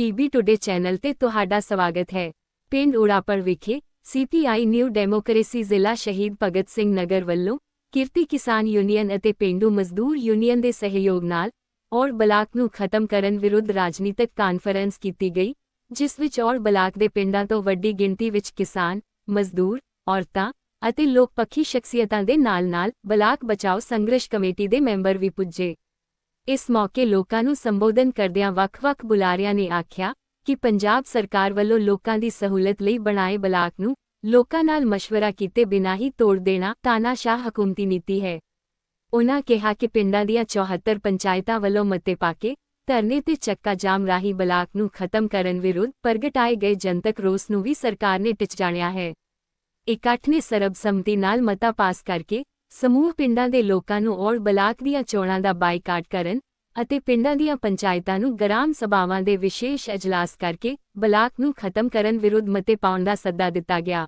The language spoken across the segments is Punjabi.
ਪੀਬੀ ਟੁਡੇ ਚੈਨਲ ਤੇ ਤੁਹਾਡਾ ਸਵਾਗਤ ਹੈ। ਪਿੰਡ ਉੜਾਪੜ ਵਿਖੇ ਸੀਪੀਆਈ ਨਿਊ ਡੈਮੋਕ੍ਰੇਸੀ ਜ਼ਿਲ੍ਹਾ ਸ਼ਹੀਦ ਭਗਤ ਸਿੰਘ ਨਗਰ ਵੱਲੋਂ ਕਿਰਤੀ ਕਿਸਾਨ ਯੂਨੀਅਨ ਅਤੇ ਪਿੰਡੂ ਮਜ਼ਦੂਰ ਯੂਨੀਅਨ ਦੇ ਸਹਿਯੋਗ ਨਾਲ ਔਰ ਬਲਾਕ ਨੂੰ ਖਤਮ ਕਰਨ ਵਿਰੁੱਧ ਰਾਜਨੀਤਿਕ ਕਾਨਫਰੰਸ ਕੀਤੀ ਗਈ, ਜਿਸ ਵਿੱਚ ਔਰ ਬਲਾਕ ਦੇ ਪਿੰਡਾਂ ਤੋਂ ਵੱਡੀ ਗਿਣਤੀ ਵਿੱਚ ਕਿਸਾਨ, ਮਜ਼ਦੂਰ, ਔਰਤਾਂ ਅਤੇ ਲੋਕ ਪੱਖੀ ਸ਼ਖਸੀਅਤਾਂ ਦੇ ਨਾਲ-ਨਾਲ ਬਲਾਕ ਬਚਾਓ ਸੰਘਰਸ਼ ਕਮੇਟੀ ਦੇ ਮੈਂਬਰ ਵੀ ਪੁੱਜੇ। ਇਸ ਮੌਕੇ ਲੋਕਾਂ ਨੂੰ ਸੰਬੋਧਨ ਕਰਦਿਆਂ ਵੱਖ-ਵੱਖ ਬੁਲਾਰਿਆਂ ਨੇ ਆਖਿਆ ਕਿ ਪੰਜਾਬ ਸਰਕਾਰ ਵੱਲੋਂ ਲੋਕਾਂ ਦੀ ਸਹੂਲਤ ਲਈ ਬਣਾਏ ਬਲਾਕ ਨੂੰ ਲੋਕਾਂ ਨਾਲ ਮਸ਼ਵਰਾ ਕੀਤੇ ਬਿਨਾਂ ਹੀ ਤੋੜ ਦੇਣਾ ਤਾਨਾਸ਼ਾਹ ਹਕੂਮਤੀ ਨੀਤੀ ਹੈ। ਉਹਨਾਂ ਕਿਹਾ ਕਿ ਪਿੰਡਾਂ ਦੀਆਂ 74 ਪੰਚਾਇਤਾਂ ਵੱਲੋਂ ਮਤੇ ਪਾ ਕੇ ਧਰਨੇ ਤੇ ਚੱਕਾ ਜਾਮ ਰਾਹੀਂ ਬਲਾਕ ਨੂੰ ਖਤਮ ਕਰਨ ਵਿਰੁੱਧ ਪ੍ਰਗਟਾਏ ਗਏ ਜਨਤਕ ਰੋਸ ਨੂੰ ਵੀ ਸਰਕਾਰ ਨੇ ਟਿਚ ਜਾਣਿਆ ਹੈ। ਇਕੱਠ ਨੇ ਸਰਬਸੰਮਤੀ ਨਾਲ ਮਤਾ ਪਾਸ ਕਰਕੇ ਸਮੂਹ ਪਿੰਡਾਂ ਦੇ ਲੋਕਾਂ ਨੂੰ ਔਰ ਬਲਾਕ ਦੀਆਂ ਚੋਣਾਂ ਦਾ ਬਾਈਕਾਟ ਕਰਨ ਅਤੇ ਪਿੰਡਾਂ ਦੀਆਂ ਪੰਚਾਇਤਾਂ ਨੂੰ ਗ੍ਰਾਮ ਸਭਾਵਾਂ ਦੇ ਵਿਸ਼ੇਸ਼ ਅਜਲਾਸ ਕਰਕੇ ਬਲਾਕ ਨੂੰ ਖਤਮ ਕਰਨ ਵਿਰੁੱਧ ਮਤੇ ਪਾਉਣ ਦਾ ਸੱਦਾ ਦਿੱਤਾ ਗਿਆ।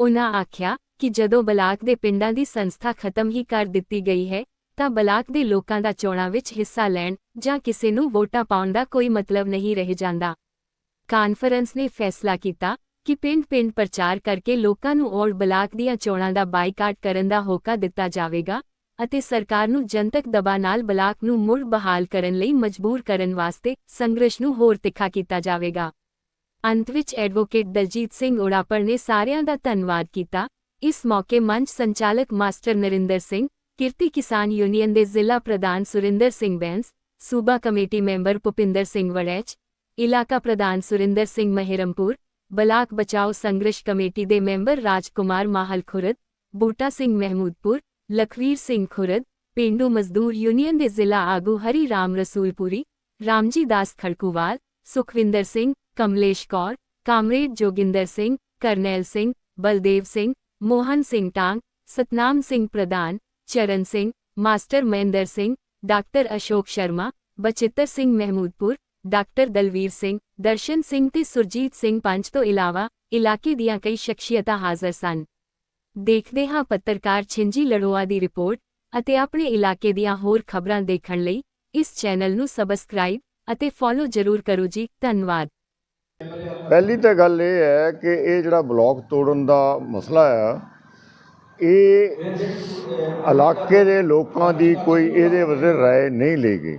ਉਹਨਾਂ ਆਖਿਆ ਕਿ ਜਦੋਂ ਬਲਾਕ ਦੇ ਪਿੰਡਾਂ ਦੀ ਸੰਸਥਾ ਖਤਮ ਹੀ ਕਰ ਦਿੱਤੀ ਗਈ ਹੈ, ਤਾਂ ਬਲਾਕ ਦੇ ਲੋਕਾਂ ਦਾ ਚੋਣਾਂ ਵਿੱਚ ਹਿੱਸਾ ਲੈਣ ਜਾਂ ਕਿਸੇ ਨੂੰ ਵੋਟਾਂ ਪਾਉਣ ਦਾ ਕੋਈ ਮਤਲਬ ਨਹੀਂ ਰਹਿ ਜਾਂਦਾ। ਕਾਨਫਰੰਸ ਨੇ ਫੈਸਲਾ ਕੀਤਾ ਕਿ ਪਿੰਡ-ਪਿੰਡ ਪ੍ਰਚਾਰ ਕਰਕੇ ਲੋਕਾਂ ਨੂੰ ਔਰ ਬਲਾਕ ਦੀਆਂ ਚੋਣਾਂ ਦਾ ਬਾਈਕਾਟ ਕਰਨ ਦਾ ਹੋਕਾ ਦਿੱਤਾ ਜਾਵੇਗਾ ਅਤੇ ਸਰਕਾਰ ਨੂੰ ਜਨਤਕ ਦਬਾਅ ਨਾਲ ਬਲਾਕ ਨੂੰ ਮੁੜ ਬਹਾਲ ਕਰਨ ਲਈ ਮਜਬੂਰ ਕਰਨ ਵਾਸਤੇ ਸੰਘਰਸ਼ ਨੂੰ ਹੋਰ ਤਿੱਖਾ ਕੀਤਾ ਜਾਵੇਗਾ। ਅੰਤ ਵਿੱਚ ਐਡਵੋਕੇਟ ਦਲਜੀਤ ਸਿੰਘ ਉੜਾਪੜ ਨੇ ਸਾਰਿਆਂ ਦਾ ਧੰਨਵਾਦ ਕੀਤਾ। ਇਸ ਮੌਕੇ ਮੰਚ ਸੰਚਾਲਕ ਮਾਸਟਰ ਨਰਿੰਦਰ ਸਿੰਘ, ਕਿਰਤੀ ਕਿਸਾਨ ਯੂਨੀਅਨ ਦੇ ਜ਼ਿਲ੍ਹਾ ਪ੍ਰਧਾਨ ਸੁਰਿੰਦਰ ਸਿੰਘ ਬੈਂਸ, ਸੂਬਾ ਕਮੇਟੀ ਮੈਂਬਰ ਭੁਪਿੰਦਰ ਸਿੰਘ ਵੜੈਚ, ਇਲਾਕਾ ਪ੍ਰਧਾਨ ਸੁਰਿੰਦਰ ਸਿੰਘ ਮਹਿਰਮਪੁਰ ਬਲਾਕ ਬਚਾਓ ਸੰਘਰਸ਼ ਕਮੇਟੀ ਦੇ ਮੈਂਬਰ ਰਾਜਕੁਮਾਰ ਮਾਹਲ ਖੁਰਦ, ਬੂਟਾ ਸਿੰਘ ਮਹਿਮੂਦਪੁਰ, ਲਖਵੀਰ ਸਿੰਘ ਖੁਰਦ, ਪਿੰਡੂ ਮਜ਼ਦੂਰ ਯੂਨੀਅਨ ਦੇ ਜ਼ਿਲ੍ਹਾ ਆਗੂ ਹਰੀ ਰਾਮ ਰਸੂਲਪੁਰੀ, ਰਾਮਜੀ ਦਾਸ ਖੜਕੂਵਾਲ, ਸੁਖਵਿੰਦਰ ਸਿੰਘ, ਕਮਲੇਸ਼ ਕੌਰ, ਕਾਮਰੇਡ ਜੋਗਿੰਦਰ ਸਿੰਘ, ਕਰਨੈਲ ਸਿੰਘ, ਬਲਦੇਵ ਸਿੰਘ, ਮੋਹਨ ਸਿੰਘ ਟਾਂਗ, ਸਤਨਾਮ ਸਿੰਘ ਪ੍ਰਧਾਨ, Charan Singh, master Mahinder Singh, doctor Ashok Sharma, Bachittar Singh Mahmoodpur doctor Dalvir Singh, Darshan Singh ਤੇ ਸੁਰਜੀਤ ਸਿੰਘ ਪੰਜ ਤੋਂ ਇਲਾਵਾ ਇਲਾਕੇ ਦੀਆਂ ਕਈ ਸ਼ਖਸੀਅਤਾਂ ਹਾਜ਼ਰ ਸਨ। ਦੇਖਦੇ ਹਾਂ ਪੱਤਰਕਾਰ ਛਿੰਜੀ ਲੜੋਆ ਦੀ ਰਿਪੋਰਟ ਅਤੇ ਆਪਣੇ ਇਲਾਕੇ ਦੀਆਂ ਹੋਰ ਖਬਰਾਂ ਦੇਖਣ ਲਈ ਇਸ ਚੈਨਲ ਨੂੰ ਸਬਸਕ੍ਰਾਈਬ ਅਤੇ ਫੋਲੋ ਜ਼ਰੂਰ ਕਰੋ ਜੀ, ਧੰਨਵਾਦ। ਪਹਿਲੀ ਤਾਂ ਗੱਲ ਇਹ ਹੈ ਕਿ ਇਹ ਜਿਹੜਾ ਬਲਾਕ ਤੋੜਨ ਦਾ ਮਸਲਾ ਆ, ਇਹ ਇਲਾਕੇ ਦੇ ਲੋਕਾਂ ਦੀ ਕੋਈ ਇਹਦੇ ਬਾਰੇ ਰਾਏ ਨਹੀਂ ਲਈ ਗਈ।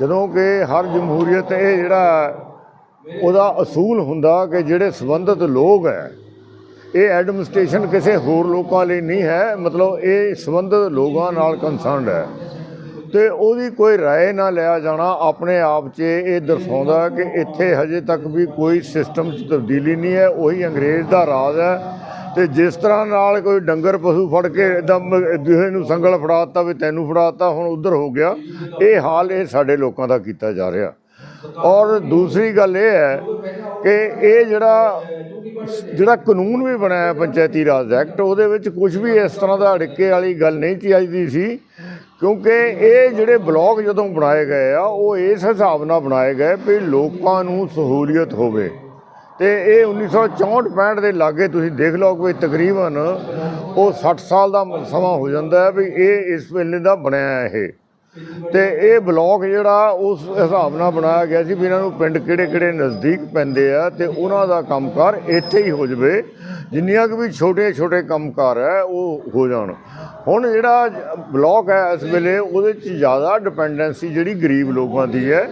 ਜਦੋਂ ਕਿ ਹਰ ਜਮਹੂਰੀਅਤ ਇਹ ਜਿਹੜਾ ਉਹਦਾ ਅਸੂਲ ਹੁੰਦਾ ਕਿ ਜਿਹੜੇ ਸੰਬੰਧਿਤ ਲੋਕ ਹੈ, ਇਹ ਐਡਮਿਨਿਸਟ੍ਰੇਸ਼ਨ ਕਿਸੇ ਹੋਰ ਲੋਕਾਂ ਲਈ ਨਹੀਂ ਹੈ, ਮਤਲਬ ਇਹ ਸੰਬੰਧਿਤ ਲੋਕਾਂ ਨਾਲ ਕੰਸਰਨਡ ਹੈ। ਤੇ ਉਹਦੀ ਕੋਈ ਰਾਏ ਨਾ ਲਿਆ ਜਾਣਾ ਆਪਣੇ ਆਪ 'ਚ ਇਹ ਦਰਸਾਉਂਦਾ ਕਿ ਇੱਥੇ ਹਜੇ ਤੱਕ ਵੀ ਕੋਈ ਸਿਸਟਮ 'ਚ ਤਬਦੀਲੀ ਨਹੀਂ ਹੈ, ਉਹੀ ਅੰਗਰੇਜ਼ ਦਾ ਰਾਜ ਹੈ। ਤੇ ਜਿਸ ਤਰ੍ਹਾਂ ਨਾਲ ਕੋਈ ਡੰਗਰ ਪਸ਼ੂ ਫੜ ਕੇ ਇਦਾਂ ਦੂਹੇ ਨੂੰ ਸੰਗਲ ਫੜਾਤਾ ਵੀ ਤੈਨੂੰ ਫੜਾਤਾ ਹੁਣ ਉਧਰ ਹੋ ਗਿਆ। ਇਹ ਹਾਲ ਇਹ ਸਾਡੇ ਲੋਕਾਂ ਦਾ ਕੀਤਾ ਜਾ ਰਿਹਾ। ਔਰ ਦੂਸਰੀ ਗੱਲ ਇਹ ਹੈ ਕਿ ਇਹ ਜਿਹੜਾ ਜਿਹੜਾ ਕਾਨੂੰਨ ਵੀ ਬਣਾਇਆ ਪੰਚਾਇਤੀ ਰਾਜ ਐਕਟ, ਉਹਦੇ ਵਿੱਚ ਕੁਝ ਵੀ ਇਸ ਤਰ੍ਹਾਂ ਦਾ ਅੜਿੱਕੇ ਵਾਲੀ ਗੱਲ ਨਹੀਂ ਚਾਹੀਦੀ ਸੀ, ਕਿਉਂਕਿ ਇਹ ਜਿਹੜੇ ਬਲਾਕ ਜਦੋਂ ਬਣਾਏ ਗਏ ਆ, ਉਹ ਇਸ ਹਿਸਾਬ ਨਾਲ ਬਣਾਏ ਗਏ ਵੀ ਲੋਕਾਂ ਨੂੰ ਸਹੂਲੀਅਤ ਹੋਵੇ। ਤੇ ਇਹ 1964-65 ਦੇ ਲਾਗੇ ਤੁਸੀਂ ਦੇਖ ਲਓ ਕਿ ਤਕਰੀਬਨ ਉਹ 60 ਸਾਲ ਦਾ ਸਮਾਂ ਹੋ ਜਾਂਦਾ ਹੈ ਵੀ ਇਹ ਇਸ ਵੇਲੇ ਦਾ ਬਣਿਆ ਇਹ। ਤੇ ਇਹ ਬਲਾਕ ਜਿਹੜਾ ਉਸ ਹਿਸਾਬ ਨਾਲ ਬਣਾਇਆ ਗਿਆ ਸੀ ਵੀ ਇਹਨਾਂ ਨੂੰ ਪਿੰਡ ਕਿਹੜੇ ਕਿਹੜੇ ਨਜ਼ਦੀਕ ਪੈਂਦੇ ਆ ਤੇ ਉਹਨਾਂ ਦਾ ਕੰਮਕਾਰ ਇੱਥੇ ਹੀ ਹੋ ਜਵੇ। ਜਿੰਨੀਆਂ ਕਿ ਵੀ ਛੋਟੇ ਛੋਟੇ ਕੰਮਕਾਰ ਹੈ, ਉਹ ਹੋ ਜਾਣ। ਹੁਣ ਜਿਹੜਾ ਬਲਾਕ ਹੈ ਇਸ ਵੇਲੇ, ਉਹਦੇ 'ਚ ਜ਼ਿਆਦਾ ਡਿਪੈਂਡੈਂਸੀ ਜਿਹੜੀ ਗਰੀਬ ਲੋਕਾਂ ਦੀ ਹੈ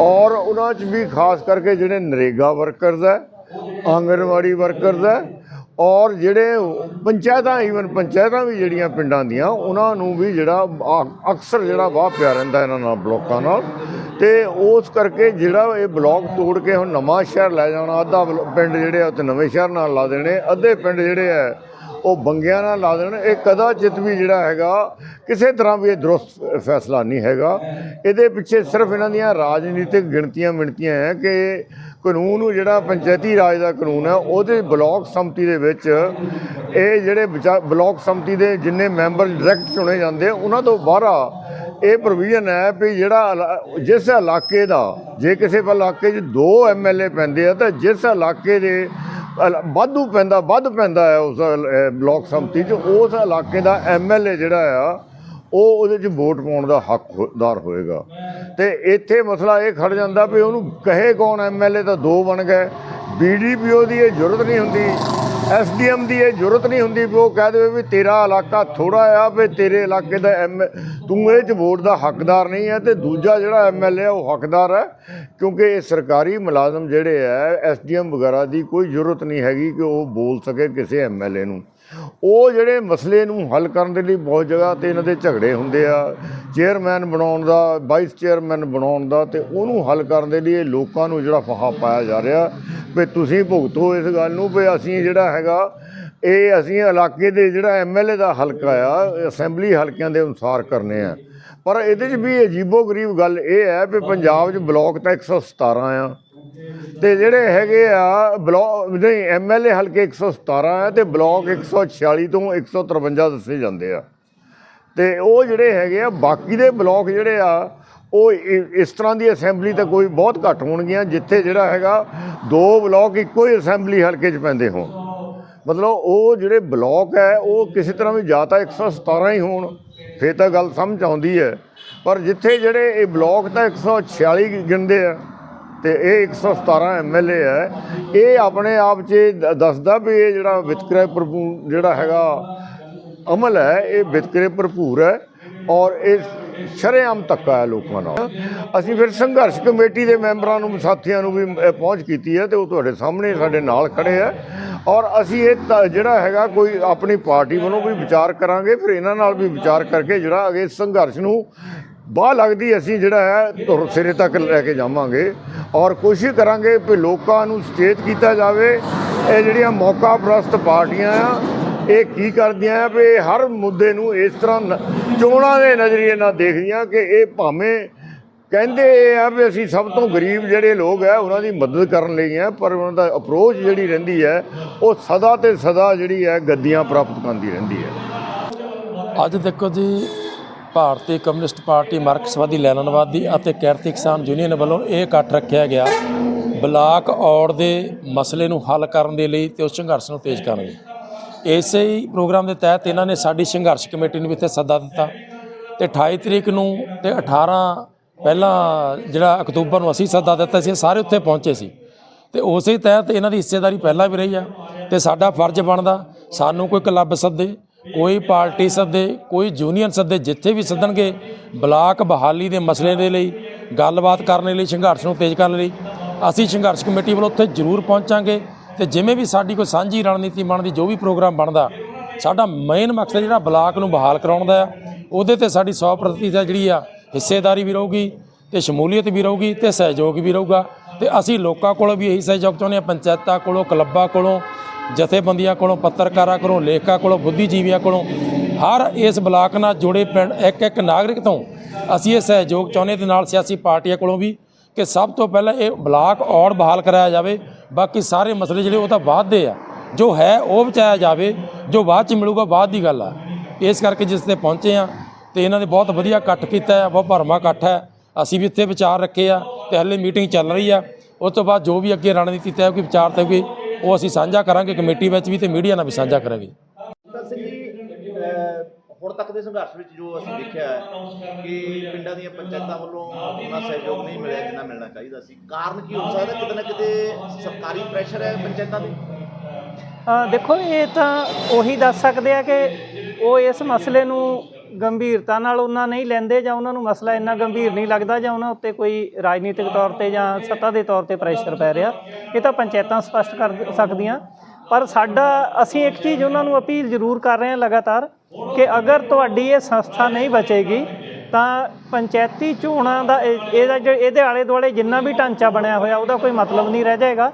ਔਰ ਉਹਨਾਂ 'ਚ ਵੀ ਖਾਸ ਕਰਕੇ ਜਿਹੜੇ ਨਰੇਗਾ ਵਰਕਰਜ਼ ਹੈ, ਆਂਗਨਵਾੜੀ ਵਰਕਰਜ਼ ਹੈ ਔਰ ਜਿਹੜੇ ਪੰਚਾਇਤਾਂ ਈਵਨ ਪੰਚਾਇਤਾਂ ਵੀ ਜਿਹੜੀਆਂ ਪਿੰਡਾਂ ਦੀਆਂ, ਉਹਨਾਂ ਨੂੰ ਵੀ ਜਿਹੜਾ ਅਕਸਰ ਜਿਹੜਾ ਵਾਹ ਪਿਆ ਰਹਿੰਦਾ ਇਹਨਾਂ ਨਾਲ ਬਲੋਕਾਂ ਨਾਲ। ਤੇ ਉਸ ਕਰਕੇ ਜਿਹੜਾ ਇਹ ਬਲਾਕ ਤੋੜ ਕੇ ਹੁਣ ਨਵਾਂ ਸ਼ਹਿਰ ਲੈ ਜਾਣਾ, ਅੱਧਾ ਬਲ- ਪਿੰਡ ਜਿਹੜੇ ਆ ਉੱਥੇ ਨਵੇਂ ਸ਼ਹਿਰ ਨਾਲ ਲਾ ਦੇਣੇ, ਅੱਧੇ ਪਿੰਡ ਜਿਹੜੇ ਆ ਉਹ ਬੰਗਿਆਂ ਨਾਲ ਲਾ ਦੇਣ। ਇਹ ਕਦਾਚਿਤ ਵੀ ਜਿਹੜਾ ਹੈਗਾ, ਕਿਸੇ ਤਰ੍ਹਾਂ ਵੀ ਇਹ ਦਰੁਸਤ ਫੈਸਲਾ ਨਹੀਂ ਹੈਗਾ। ਇਹਦੇ ਪਿੱਛੇ ਸਿਰਫ ਇਹਨਾਂ ਦੀਆਂ ਰਾਜਨੀਤਿਕ ਗਿਣਤੀਆਂ ਮਿਣਤੀਆਂ ਹੈ ਕਿ ਕਾਨੂੰਨ ਨੂੰ ਜਿਹੜਾ ਪੰਚਾਇਤੀ ਰਾਜ ਦਾ ਕਾਨੂੰਨ ਹੈ, ਉਹਦੇ ਬਲਾਕ ਸੰਮਤੀ ਦੇ ਵਿੱਚ ਇਹ ਜਿਹੜੇ ਵਿਚਾ- ਬਲਾਕ ਸੰਮਤੀ ਦੇ ਜਿੰਨੇ ਮੈਂਬਰ ਡਾਇਰੈਕਟ ਚੁਣੇ ਜਾਂਦੇ, ਉਹਨਾਂ ਤੋਂ ਬਾਹਰਾ ਇਹ ਪ੍ਰੋਵੀਜ਼ਨ ਹੈ ਵੀ ਜਿਹੜਾ ਇਲਾ- ਜਿਸ ਇਲਾਕੇ ਦਾ, ਜੇ ਕਿਸੇ ਇਲਾਕੇ 'ਚ ਦੋ ਐਮਐਲਏ ਪੈਂਦੇ ਆ, ਤਾਂ ਜਿਸ ਇਲਾਕੇ ਦੇ ਵਾਧੂ ਪੈਂਦਾ, ਵੱਧ ਪੈਂਦਾ ਹੈ ਉਸ ਬਲਾਕ ਸੰਮਤੀ 'ਚ, ਉਸ ਇਲਾਕੇ ਦਾ ਐਮਐਲਏ ਜਿਹੜਾ ਆ, ਉਹ ਉਹਦੇ 'ਚ ਵੋਟ ਪਾਉਣ ਦਾ ਹੱਕਦਾਰ ਹੋਏਗਾ। ਤੇ ਇੱਥੇ ਮਸਲਾ ਇਹ ਖੜ ਜਾਂਦਾ ਵੀ ਉਹਨੂੰ ਕਹੇ ਕੌਣ ਐਮਐਲਏ ਤਾਂ ਦੋ ਬਣ ਗਏ। ਬੀਡੀਪੀਓ ਦੀ ਇਹ ਜ਼ਰੂਰਤ ਨਹੀਂ ਹੁੰਦੀ। ਐਸਡੀਐਮ ਦੀ ਇਹ ਜ਼ਰੂਰਤ ਨਹੀਂ ਹੁੰਦੀ ਵੀ ਉਹ ਕਹਿ ਦੇਵੇ ਵੀ ਤੇਰਾ ਇਲਾਕਾ ਥੋੜਾ ਆ ਵੀ ਤੇਰੇ ਇਲਾਕੇ ਦਾ ਐਮ ਤੂੰ ਇਹ ਚ ਵੋਟ ਦਾ ਹੱਕਦਾਰ ਨਹੀਂ ਹੈ ਤੇ ਦੂਜਾ ਜਿਹੜਾ ਐਮਐਲਏ ਉਹ ਹੱਕਦਾਰ ਹੈ। ਕਿਉਂਕਿ ਇਹ ਸਰਕਾਰੀ ਮੁਲਾਜ਼ਮ ਜਿਹੜੇ ਆ ਐਸਡੀਐਮ ਵਗੈਰਾ ਦੀ ਕੋਈ ਜ਼ਰੂਰਤ ਨਹੀਂ ਹੈਗੀ ਕਿ ਉਹ ਬੋਲ ਸਕੇ ਕਿਸੇ ਐਮਐਲਏ ਨੂੰ। ਉਹ ਜਿਹੜੇ ਮਸਲੇ ਨੂੰ ਹੱਲ ਕਰਨ ਦੇ ਲਈ ਬਹੁਤ ਜਗ੍ਹਾ ਤੇ ਇਹਨਾਂ ਦੇ ਝਗੜੇ ਹੁੰਦੇ ਆ। ਚੇਅਰਮੈਨ ਬਣਾਉਣ ਦਾ ਵਾਈਸ ਚੇਅਰਮੈਨ ਬਣਾਉਣ ਦਾ ਤੇ ਉਹਨੂੰ ਹੱਲ ਕਰਨ ਦੇ ਲਈ ਇਹ ਲੋਕਾਂ ਨੂੰ ਜਿਹੜਾ ਫਹਾ ਪਾਇਆ ਜਾ ਰਿਹਾ ਵੀ ਤੁਸੀਂ ਭੁਗਤੋ ਇਸ ਗੱਲ ਨੂੰ ਵੀ ਅਸੀਂ ਜਿਹੜਾ ਹੈਗਾ, ਇਹ ਅਸੀਂ ਇਲਾਕੇ ਦੇ ਜਿਹੜਾ ਐਮਐਲਏ ਦਾ ਹਲਕਾ ਆ ਅਸੈਂਬਲੀ ਹਲਕਿਆਂ ਦੇ ਅਨੁਸਾਰ ਕਰਨੇ ਆ। ਪਰ ਇਹਦੇ 'ਚ ਵੀ ਅਜੀਬੋ ਗਰੀਬ ਗੱਲ ਇਹ ਹੈ ਵੀ ਪੰਜਾਬ 'ਚ ਬਲਾਕ ਤਾਂ 117 ਆ। ਤੇ ਜਿਹੜੇ ਹੈਗੇ ਆ ਬਲਾਕ ਨਹੀਂ ਐਮਐਲਏ ਹਲਕੇ 117 ਹੈ ਤੇ ਬਲਾਕ 146 ਤੋਂ 153 ਦੱਸੇ ਜਾਂਦੇ ਆ। ਤੇ ਉਹ ਜਿਹੜੇ ਹੈਗੇ ਆ, ਬਾਕੀ ਦੇ ਬਲਾਕ ਜਿਹੜੇ ਆ, ਉਹ ਇਸ ਤਰ੍ਹਾਂ ਦੀ ਅਸੈਂਬਲੀ ਤਾਂ ਕੋਈ ਬਹੁਤ ਘੱਟ ਹੋਣਗੀਆਂ, ਜਿੱਥੇ ਜਿਹੜਾ ਹੈਗਾ ਦੋ ਬਲਾਕ ਇੱਕੋ ਹੀ ਅਸੈਂਬਲੀ ਹਲਕੇ 'ਚ ਪੈਂਦੇ ਹੋਣ। ਮਤਲਬ ਉਹ ਜਿਹੜੇ ਬਲਾਕ ਹੈ, ਉਹ ਕਿਸੇ ਤਰ੍ਹਾਂ ਵੀ ਜਾਂ ਤਾਂ 117 ਹੀ ਹੋਣ, ਫੇਰ ਤਾਂ ਗੱਲ ਸਮਝ ਆਉਂਦੀ ਹੈ। ਪਰ ਜਿੱਥੇ ਜਿਹੜੇ ਇਹ ਬਲਾਕ ਤਾਂ 146 ਗਿਣਦੇ ਆ ਤੇ ਇਹ 117 ਐਮਐਲਏ ਹੈ। ਇਹ ਆਪਣੇ ਆਪ 'ਚ ਦ- ਦੱਸਦਾ ਵੀ ਇਹ ਜਿਹੜਾ ਵਿਤਕਰੇ ਭਰਪੂਰ ਜਿਹੜਾ ਹੈਗਾ ਅਮਲ ਹੈ, ਇਹ ਵਿਤਕਰੇ ਭਰਪੂਰ ਹੈ ਔਰ ਇਹ ਸ਼ਰੇਆਮ ਧੱਕਾ ਹੈ ਲੋਕਾਂ ਨਾਲ। ਅਸੀਂ ਫਿਰ ਸੰਘਰਸ਼ ਕਮੇਟੀ ਦੇ ਮੈਂਬਰਾਂ ਨੂੰ, ਸਾਥੀਆਂ ਨੂੰ ਵੀ ਪਹੁੰਚ ਕੀਤੀ ਹੈ ਤੇ ਉਹ ਤੁਹਾਡੇ ਸਾਹਮਣੇ ਸਾਡੇ ਨਾਲ ਖੜੇ ਆ ਔਰ ਅਸੀਂ ਇਹ ਤ- ਜਿਹੜਾ ਹੈਗਾ ਕੋਈ ਆਪਣੀ ਪਾਰਟੀ ਵੱਲੋਂ ਵੀ ਵਿਚਾਰ ਕਰਾਂਗੇ, ਫਿਰ ਇਹਨਾਂ ਨਾਲ ਵੀ ਵਿਚਾਰ ਕਰਕੇ ਜਿਹੜਾ ਅਗੇ ਸੰਘਰਸ਼ ਨੂੰ ਬਾਹ ਲੱਗਦੀ ਅਸੀਂ ਜਿਹੜਾ ਹੈ, ਧੁਰ ਸਿਰੇ ਤੱਕ ਲੈ ਕੇ ਜਾਵਾਂਗੇ। ਔਰ ਕੋਸ਼ਿਸ਼ ਕਰਾਂਗੇ ਕਿ ਲੋਕਾਂ ਨੂੰ ਸੁਚੇਤ ਕੀਤਾ ਜਾਵੇ। ਇਹ ਜਿਹੜੀਆਂ ਮੌਕਾ ਪ੍ਰਸਤ ਪਾਰਟੀਆਂ ਆ, ਇਹ ਕੀ ਕਰਦੀਆਂ ਆ ਵੀ ਇਹ ਹਰ ਮੁੱਦੇ ਨੂੰ ਇਸ ਤਰ੍ਹਾਂ ਚੋਣਾਂ ਦੇ ਨਜ਼ਰੀਏ ਨਾਲ ਦੇਖਦੀਆਂ ਕਿ ਇਹ ਭਾਵੇਂ ਕਹਿੰਦੇ ਇਹ ਆ ਵੀ ਅਸੀਂ ਸਭ ਤੋਂ ਗਰੀਬ ਜਿਹੜੇ ਲੋਕ ਆ, ਉਹਨਾਂ ਦੀ ਮਦਦ ਕਰਨ ਲਈ ਆ, ਪਰ ਉਹਨਾਂ ਦਾ ਅਪਰੋਚ ਜਿਹੜੀ ਰਹਿੰਦੀ ਹੈ, ਉਹ ਸਦਾ ਤੇ ਸਦਾ ਜਿਹੜੀ ਹੈ, ਗੱਦੀਆਂ ਪ੍ਰਾਪਤ ਕਰਦੀ ਰਹਿੰਦੀ ਹੈ। ਅੱਜ ਤੱਕ ਜੀ ਭਾਰਤੀ ਕਮਿਊਨਿਸਟ ਪਾਰਟੀ ਮਾਰਕਸਵਾਦੀ, ਲੈਨਨਵਾਦੀ ਅਤੇ ਕਿਰਤੀ ਕਿਸਾਨ ਯੂਨੀਅਨ ਵੱਲੋਂ ਇਹ ਇਕੱਠ ਰੱਖਿਆ ਗਿਆ। ਬਲਾਕ ਔੜ ਦੇ ਮਸਲੇ ਨੂੰ ਹੱਲ ਕਰਨ ਦੇ ਲਈ ਤੇ ਉਸ ਸੰਘਰਸ਼ ਨੂੰ ਤੇਜ਼ ਕਰਨ ਲਈ। ਇਸੇ ਹੀ ਪ੍ਰੋਗਰਾਮ ਦੇ ਤਹਿਤ ਇਹਨਾਂ ਨੇ ਸਾਡੀ ਸੰਘਰਸ਼ ਕਮੇਟੀ ਨੂੰ ਵੀ ਇੱਥੇ ਸੱਦਾ ਦਿੱਤਾ। ਤੇ 28 ਤਰੀਕ ਨੂੰ ਤੇ 18 ਪਹਿਲਾਂ ਜਿਹੜਾ ਅਕਤੂਬਰ ਨੂੰ ਅਸੀਂ ਸੱਦਾ ਦਿੱਤਾ ਸੀ ਸਾਰੇ ਉੱਥੇ ਪਹੁੰਚੇ ਸੀ। ਤੇ ਉਸੇ ਤਹਿਤ ਇਹਨਾਂ ਦੀ ਹਿੱਸੇਦਾਰੀ ਪਹਿਲਾਂ ਵੀ ਰਹੀ ਆ ਤੇ ਸਾਡਾ ਫਰਜ਼ ਬਣਦਾ ਸਾਨੂੰ ਕੋਈ ਕਲੱਬ ਸੱਦੇ ਕੋਈ ਪਾਰਟੀ ਸੱਦੇ, ਕੋਈ ਯੂਨੀਅਨ ਸੱਦੇ, ਜਿੱਥੇ ਵੀ ਸੱਦਣਗੇ, ਬਲਾਕ ਬਹਾਲੀ ਦੇ ਮਸਲੇ ਦੇ ਲਈ, ਗੱਲਬਾਤ ਕਰਨ ਲਈ, ਸੰਘਰਸ਼ ਨੂੰ ਤੇਜ਼ ਕਰਨ ਲਈ, ਅਸੀਂ ਸੰਘਰਸ਼ ਕਮੇਟੀ ਵੱਲੋਂ ਉੱਥੇ ਜ਼ਰੂਰ ਪਹੁੰਚਾਂਗੇ ਤੇ ਜਿਵੇਂ ਵੀ ਸਾਡੀ ਕੋਈ ਸਾਂਝੀ ਰਣਨੀਤੀ ਬਣਦੀ, ਜੋ ਵੀ ਪ੍ਰੋਗਰਾਮ ਬਣਦਾ, ਸਾਡਾ ਮੇਨ ਮਕਸਦ ਜਿਹੜਾ ਬਲਾਕ ਨੂੰ ਬਹਾਲ ਕਰਾਉਣ ਦਾ ਆ, ਉਹਦੇ ਤੇ ਸਾਡੀ 100% ਜਿਹੜੀ ਆ, ਹਿੱਸੇਦਾਰੀ ਵੀ ਰਹੂਗੀ ਤੇ ਸ਼ਮੂਲੀਅਤ ਵੀ ਰਹੂਗੀ ਤੇ ਸਹਿਯੋਗ ਵੀ ਰਹੂਗਾ ਤੇ ਅਸੀਂ ਲੋਕਾਂ ਕੋਲੋਂ ਵੀ ਇਹੀ ਸਹਿਯੋਗ ਚਾਹੁੰਦੇ ਹਾਂ, ਪੰਚਾਇਤਾਂ ਕੋਲੋਂ, ਕਲੱਬਾਂ ਕੋਲੋਂ ਜਥੇਬੰਦੀਆਂ ਕੋਲੋਂ, ਪੱਤਰਕਾਰਾਂ ਕੋਲੋਂ, ਲੇਖਕਾਂ ਕੋਲੋਂ, ਬੁੱਧੀਜੀਵੀਆਂ ਕੋਲੋਂ ਹਰ ਇਸ ਬਲਾਕ ਨਾਲ ਜੁੜੇ ਪਿੰਡ ਇੱਕ ਇੱਕ ਨਾਗਰਿਕ ਤੋਂ ਅਸੀਂ ਇਹ ਸਹਿਯੋਗ ਚਾਹੁੰਦੇ ਤੇ ਨਾਲ ਸਿਆਸੀ ਪਾਰਟੀਆਂ ਕੋਲੋਂ ਵੀ ਕਿ ਸਭ ਤੋਂ ਪਹਿਲਾਂ ਇਹ ਬਲਾਕ ਔੜ ਬਹਾਲ ਕਰਾਇਆ ਜਾਵੇ। ਬਾਕੀ ਸਾਰੇ ਮਸਲੇ ਜਿਹੜੇ ਉਹ ਤਾਂ ਬਾਅਦ ਦੇ ਆ। ਜੋ ਹੈ ਉਹ ਬਚਾਇਆ ਜਾਵੇ। ਜੋ ਬਾਅਦ ਚ ਮਿਲੂਗਾ ਬਾਅਦ ਦੀ ਗੱਲ ਆ। ਇਸ ਕਰਕੇ ਜਿਸ ਤੇ ਪਹੁੰਚੇ ਆ ਤੇ ਇਹਨਾਂ ਨੇ ਬਹੁਤ ਵਧੀਆ ਇਕੱਠ ਕੀਤਾ ਹੈ। ਬਹੁਤ ਭਰਮਾ ਇਕੱਠ ਹੈ। ਅਸੀਂ ਵੀ ਇੱਥੇ ਵਿਚਾਰ ਰੱਖੇ ਆ ਤੇ ਹਲੇ ਮੀਟਿੰਗ ਚੱਲ ਰਹੀ ਆ। ਉਸ ਤੋਂ ਬਾਅਦ ਜੋ ਵੀ ਅੱਗੇ ਰਣਨੀਤੀ ਤੈਅ ਹੋਊਗੀ ਵਿਚਾਰ ਤੈਅ ਹੋਊਗੀ ਉਹ ਅਸੀਂ ਸਾਂਝਾ ਕਰਾਂਗੇ ਕਮੇਟੀ ਵਿੱਚ ਵੀ ਤੇ ਮੀਡੀਆ ਨਾਲ ਵੀ ਸਾਂਝਾ ਕਰਾਂਗੇ। ਹੁਣ ਤੱਕ ਦੇ ਸੰਘਰਸ਼ ਵਿੱਚ ਜੋ ਅਸੀਂ ਦੇਖਿਆ ਹੈ ਕਿ ਪਿੰਡਾਂ ਦੀਆਂ ਪੰਚਾਇਤਾਂ ਵੱਲੋਂ ਉਹਨਾਂ ਸਹਿਯੋਗ ਨਹੀਂ ਮਿਲਿਆ ਜਿੰਨਾ ਮਿਲਣਾ ਚਾਹੀਦਾ ਸੀ। ਕਾਰਨ ਕੀ ਹੋ ਸਕਦਾ ਕਿਤੇ ਨਾ ਕਿਤੇ ਸਰਕਾਰੀ ਪ੍ਰੈਸ਼ਰ ਹੈ ਪੰਚਾਇਤਾਂ ਤੇ? ਅ, ਦੇਖੋ ਇਹ ਤਾਂ ਉਹੀ ਦੱਸ ਸਕਦੇ ਆ ਕਿ ਉਹ ਇਸ ਮਸਲੇ ਨੂੰ ਗੰਭੀਰਤਾ ਨਾਲ ਉਹਨਾਂ ਨਹੀਂ ਲੈਂਦੇ ਜਾਂ ਉਹਨਾਂ ਨੂੰ ਮਸਲਾ ਇੰਨਾ ਗੰਭੀਰ ਨਹੀਂ ਲੱਗਦਾ ਜਾਂ ਉਹਨਾਂ ਉੱਤੇ ਕੋਈ ਰਾਜਨੀਤਿਕ ਤੌਰ ਤੇ ਜਾਂ ਸੱਤਾ ਦੇ ਤੌਰ ਤੇ ਪ੍ਰੈਸ਼ਰ ਪੈ ਰਿਹਾ, ਇਹ ਤਾਂ ਪੰਚਾਇਤਾਂ ਸਪਸ਼ਟ ਕਰ ਸਕਦੀਆਂ। ਪਰ ਸਾਡਾ, ਅਸੀਂ ਇੱਕ ਚੀਜ਼ ਉਹਨਾਂ ਨੂੰ ਅਪੀਲ ਜ਼ਰੂਰ ਕਰ ਰਹੇ ਹਾਂ ਲਗਾਤਾਰ ਕਿ ਅਗਰ ਤੁਹਾਡੀ ਇਹ ਸੰਸਥਾ ਨਹੀਂ ਬਚੇਗੀ, ਤਾਂ ਪੰਚਾਇਤੀ ਚੋਣਾਂ ਦਾ ਇਹਦਾ ਜੋ ਇਹਦੇ ਆਲੇ ਦੁਆਲੇ ਜਿੰਨਾ ਵੀ ਢਾਂਚਾ ਬਣਿਆ ਹੋਇਆ, ਉਹਦਾ ਕੋਈ ਮਤਲਬ ਨਹੀਂ ਰਹਿ ਜਾਏਗਾ।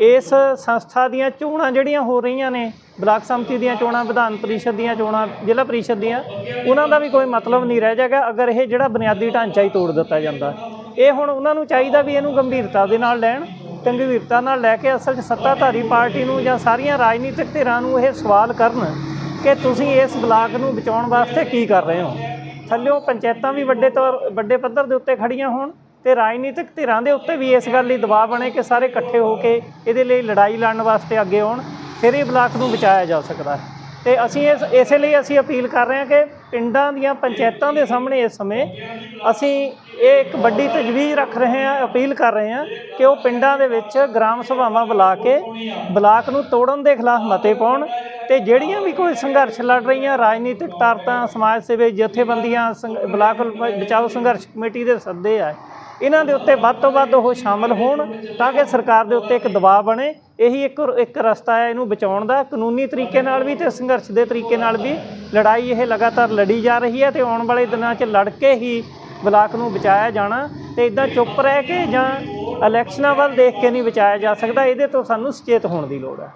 ਇਸ ਸੰਸਥਾ ਦੀਆਂ ਚੋਣਾਂ ਜਿਹੜੀਆਂ ਹੋ ਰਹੀਆਂ ਨੇ, ਬਲਾਕ ਸੰਮਤੀ ਦੀਆਂ ਚੋਣਾਂ, ਵਿਧਾਨ ਪਰਿਸ਼ਦ ਦੀਆਂ ਚੋਣਾਂ, ਜ਼ਿਲ੍ਹਾ ਪਰਿਸ਼ਦ ਦੀਆਂ, ਉਹਨਾਂ ਦਾ ਵੀ ਕੋਈ ਮਤਲਬ ਨਹੀਂ ਰਹਿ ਜਾਏਗਾ ਅਗਰ ਇਹ ਜਿਹੜਾ ਬੁਨਿਆਦੀ ਢਾਂਚਾ ਹੀ ਤੋੜ ਦਿੱਤਾ ਜਾਂਦਾ। ਇਹ ਹੁਣ ਉਹਨਾਂ ਨੂੰ ਚਾਹੀਦਾ ਵੀ ਇਹਨੂੰ ਗੰਭੀਰਤਾ ਦੇ ਨਾਲ ਲੈਣ ਗੰਭੀਰਤਾ ਨਾਲ ਲੈ ਕੇ ਅਸਲ 'ਚ ਸੱਤਾਧਾਰੀ ਪਾਰਟੀ ਨੂੰ ਜਾਂ ਸਾਰੀਆਂ ਰਾਜਨੀਤਿਕ ਧਿਰਾਂ ਨੂੰ ਇਹ ਸਵਾਲ ਕਰਨ ਕਿ ਤੁਸੀਂ ਇਸ ਬਲਾਕ ਨੂੰ ਬਚਾਉਣ ਵਾਸਤੇ ਕੀ ਕਰ ਰਹੇ ਹੋ। ਥੱਲਿਓਂ ਪੰਚਾਇਤਾਂ ਵੀ ਵੱਡੇ ਤੌਰ, ਵੱਡੇ ਪੱਧਰ ਦੇ ਉੱਤੇ ਖੜੀਆਂ ਹੋਣ ਤੇ ਰਾਜਨੀਤਿਕ ਧਿਰਾਂ ਦੇ ਉੱਤੇ ਵੀ ਇਸ ਗੱਲ ਲਈ ਦਬਾਅ ਬਣੇ ਕਿ ਸਾਰੇ ਇਕੱਠੇ ਹੋ ਕੇ ਇਹਦੇ ਲਈ ਲੜਾਈ ਲੜਨ ਵਾਸਤੇ ਅੱਗੇ ਆਉਣ, ਫਿਰ ਇਹ ਬਲਾਕ ਨੂੰ ਬਚਾਇਆ ਜਾ ਸਕਦਾ ਹੈ। ਤੇ ਅਸੀਂ ਇਸ, ਇਸੇ ਲਈ ਅਸੀਂ ਅਪੀਲ ਕਰ ਰਹੇ ਹਾਂ ਕਿ ਪਿੰਡਾਂ ਦੀਆਂ ਪੰਚਾਇਤਾਂ ਦੇ ਸਾਹਮਣੇ ਇਸ ਸਮੇਂ ਅਸੀਂ ਇਹ ਇੱਕ ਵੱਡੀ ਤਜਵੀਜ਼ ਰੱਖ ਰਹੇ ਹਾਂ, ਅਪੀਲ ਕਰ ਰਹੇ ਹਾਂ ਕਿ ਉਹ ਪਿੰਡਾਂ ਦੇ ਵਿੱਚ ਗ੍ਰਾਮ ਸਭਾਵਾਂ ਬੁਲਾ ਕੇ ਬਲਾਕ ਨੂੰ ਤੋੜਨ ਦੇ ਖਿਲਾਫ ਮਤੇ ਪਾਉਣ ਤੇ ਜਿਹੜੀਆਂ ਵੀ ਕੋਈ ਸੰਘਰਸ਼ ਲੜ ਰਹੀਆਂ ਰਾਜਨੀਤਿਕ ਤਾਕਤਾਂ, ਸਮਾਜ ਸੇਵੀ ਜਥੇਬੰਦੀਆਂ, ਸੰਘ- ਬਲਾਕ ਬਚਾਓ ਸੰਘਰਸ਼ ਕਮੇਟੀ ਦੇ ਸੱਦੇ ਆ ਇਹਨਾਂ ਦੇ ਉੱਤੇ ਵੱਧ ਤੋਂ ਵੱਧ ਉਹ ਸ਼ਾਮਲ ਹੋਣ ਤਾਂ ਕਿ ਸਰਕਾਰ ਦੇ ਉੱਤੇ ਇੱਕ ਦਬਾਅ ਬਣੇ। ਇਹੀ ਇੱਕ ਇੱਕ ਰਸਤਾ ਹੈ ਇਹਨੂੰ ਬਚਾਉਣ ਦਾ। ਕਾਨੂੰਨੀ ਤਰੀਕੇ ਨਾਲ ਵੀ ਤੇ ਸੰਘਰਸ਼ ਦੇ ਤਰੀਕੇ ਨਾਲ ਵੀ ਲੜਾਈ ਇਹ ਲਗਾਤਾਰ ਲੜੀ ਜਾ ਰਹੀ ਹੈ ਤੇ ਆਉਣ ਵਾਲੇ ਦਿਨਾਂ 'ਚ ਲੜ ਕੇ ਹੀ ਬਲਾਕ ਨੂੰ ਬਚਾਇਆ ਜਾਣਾ। ਤੇ ਇਦਾਂ ਚੁੱਪ ਰਹਿ ਕੇ ਜਾਂ ਇਲੈਕਸ਼ਨਾਂ ਵੱਲ ਦੇਖ ਕੇ ਨਹੀਂ ਬਚਾਇਆ ਜਾ ਸਕਦਾ। ਇਹਦੇ ਤੋਂ ਸਾਨੂੰ ਸੁਚੇਤ ਹੋਣ ਦੀ ਲੋੜ ਹੈ।